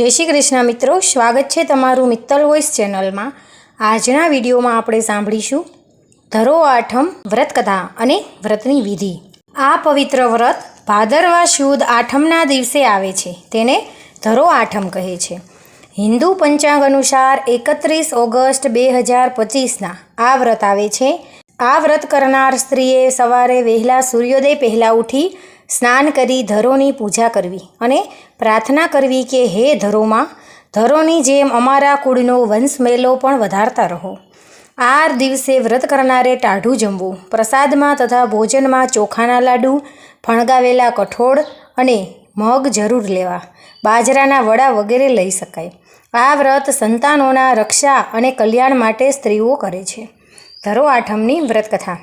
જય શ્રી કૃષ્ણ મિત્રો, સ્વાગત છે તમારું મિત્તલ વોઇસ ચેનલમાં. આજના વિડીયોમાં આપણે સાંભળીશું ધરો આઠમ વ્રત કથા અને વ્રતની વિધિ. આ પવિત્ર વ્રત ભાદરવા શુદ્ધ આઠમના દિવસે આવે છે, તેને ધરો આઠમ કહે છે. હિન્દુ પંચાંગ અનુસાર એકત્રીસ ઓગસ્ટ બે હજાર પચીસના આ વ્રત આવે છે. આ વ્રત કરનાર સ્ત્રીએ સવારે વહેલા સૂર્યોદય પહેલાં ઉઠી સ્નાન કરી ધરોની પૂજા કરવી અને પ્રાર્થના કરવી કે હે ધરોમાં, ધરોની જેમ અમારા કુળનો વંશ મેલો પણ વધારતા રહો. આ દિવસે વ્રત કરનારે ટાઢું જમવું, પ્રસાદમાં તથા ભોજનમાં ચોખાના લાડુ, ફણગાવેલા કઠોળ અને મગ જરૂર લેવા, બાજરાના વડા વગેરે લઈ શકાય. આ વ્રત સંતાનોના રક્ષા અને કલ્યાણ માટે સ્ત્રીઓ કરે છે. ધરો આઠમની વ્રતકથા.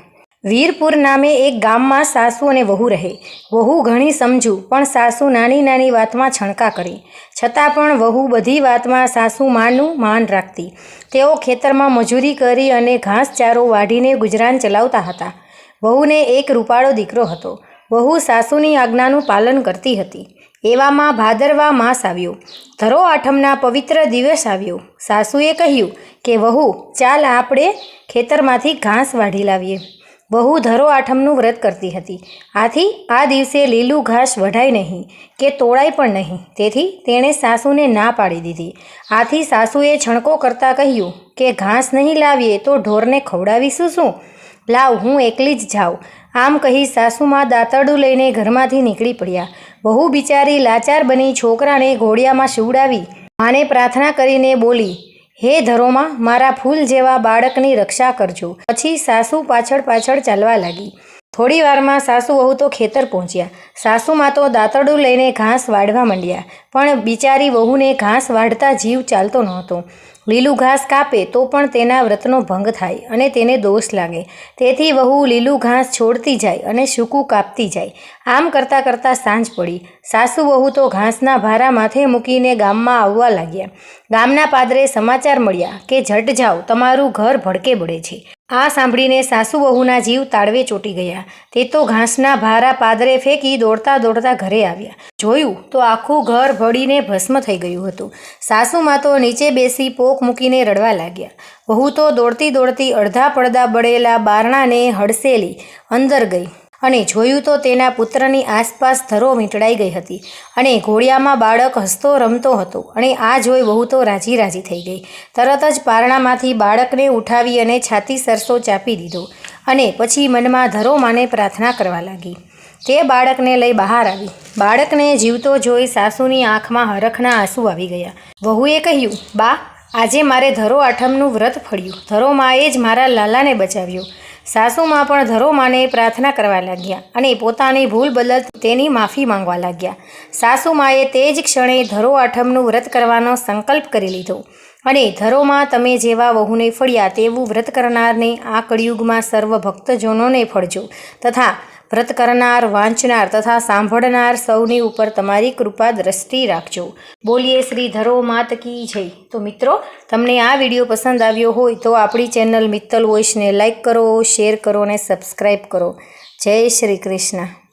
વીરપુર નામે એક ગામમાં સાસુ અને વહુ રહે. વહુ ઘણી સમજુ, પણ સાસુ નાની નાની વાતમાં છણકા કરી. છતાં પણ વહુ બધી વાતમાં સાસુ માનું માન રાખતી. તેઓ ખેતરમાં મજૂરી કરી અને ઘાસચારો વાઢીને ગુજરાન ચલાવતા હતા. વહુને એક રૂપાળો દીકરો હતો. વહુ સાસુની આજ્ઞાનું પાલન કરતી હતી. એવામાં ભાદરવા માસ આવ્યો. ધરો આઠમના પવિત્ર દિવસ આવ્યો. સાસુએ કહ્યું કે, વહુ, ચાલ આપણે ખેતરમાંથી ઘાસ વાઢી લાવીએ. વહુ ધરો આઠમનું વ્રત કરતી હતી. આથી આ દિવસે લીલું ઘાસ વઢાય નહીં કે તોળાય પણ નહીં. તેથી તેણે સાસુને ના પાડી દીધી. આથી સાસુએ છણકો કરતાં કહ્યું કે, ઘાસ નહીં લાવીએ તો ઢોરને ખવડાવીશું શું? લાવ, હું એકલી જ જાઉં. આમ કહી સાસુમાં દાંતરડું લઈને ઘરમાંથી નીકળી પડ્યા. બહુ બિચારી લાચાર બની છોકરાને ઘોડિયામાં શિવડાવી, માને પ્રાર્થના કરીને બોલી હે ધરોમાં, મારા ફૂલ જેવા બાળકની રક્ષા કરજો. પછી સાસુ પાછળ પાછળ ચાલવા લાગી. થોડી વારમાં સાસુ વહુ તો ખેતર પહોંચ્યા. સાસુમાં તો દાંતડું લઈને ઘાસ વાળવા માંડ્યા. પણ બિચારી વહુને ઘાસ વાઢતા જીવ ચાલતો નહોતો. લીલું ઘાસ કાપે તો પણ તેના વ્રતનો ભંગ થાય અને તેને દોષ લાગે. તેથી વહુ લીલું ઘાસ છોડતી જાય અને સૂકું કાપતી જાય. આમ કરતાં કરતાં સાંજ પડી. સાસુ વહુ તો ઘાસના ભારા માથે મૂકીને ગામમાં આવવા લાગ્યા. ગામના પાદરે સમાચાર મળ્યા કે, જટ જાઓ, તમારું ઘર ભડકે બળે છે. આ સાંભળીને સાસુ વહુના જીવ તાળવે ચોટી ગયા. તે તો ઘાસના ભારા પાદરે ફેંકી દોડતા દોડતા ઘરે આવ્યા. જોયું તો આખું ઘર ભળીને ભસ્મ થઈ ગયું હતું. સાસુમાં તો નીચે બેસી પોક મૂકીને રડવા લાગ્યા. વહુ તો દોડતી દોડતી અડધા પડદા બળેલા બારણાને હડસેલી અંદર ગઈ. અને જોયું તો તેના પુત્રની આસપાસ ધરો વીંટળાઈ ગઈ હતી અને ઘોડિયામાં બાળક હસતો રમતો હતો અને આ જોઈ વહુ તો રાજી રાજી થઈ ગઈ. તરત જ પારણામાંથી બાળકને ઉઠાવી અને છાતી સરસો ચાપી દીધો અને પછી મનમાં ધરો માને પ્રાર્થના કરવા લાગી. તે બાળકને લઈ બહાર આવી. બાળકને જીવતો જોઈ સાસુની આંખમાં હરખના આંસુ આવી ગયા. વહુએ કહ્યું, બા, આજે મારે ધરો આઠમનું વ્રત ફળ્યું. ધરો માએ જ મારા લાલાને બચાવ્યો. સાસુમાં પણ ધરોમાને પ્રાર્થના કરવા લાગ્યા અને પોતાની ભૂલ બદલ તેની માફી માંગવા લાગ્યા. સાસુમાએ તે જ ક્ષણે ધરો આઠમનું વ્રત કરવાનો સંકલ્પ કરી લીધો અને ધરોમાં તમે જેવા વહુને ફળ્યા તેવું વ્રત કરનારને આ કળિયુગમાં સર્વ ભક્તજનોને ફળજો તથા વ્રત કરનાર, વાંચનાર તથા સાંભળનાર સૌની ઉપર તમારી કૃપા દ્રષ્ટિ રાખજો. બોલીએ શ્રી ધરો માત કી જય. તો મિત્રો, તમને આ વીડિયો પસંદ આવ્યો હોય તો આપણી ચેનલ મિત્તલ વોઇસને લાઇક કરો, શેર કરો અને સબસ્ક્રાઈબ કરો. જય શ્રી કૃષ્ણ.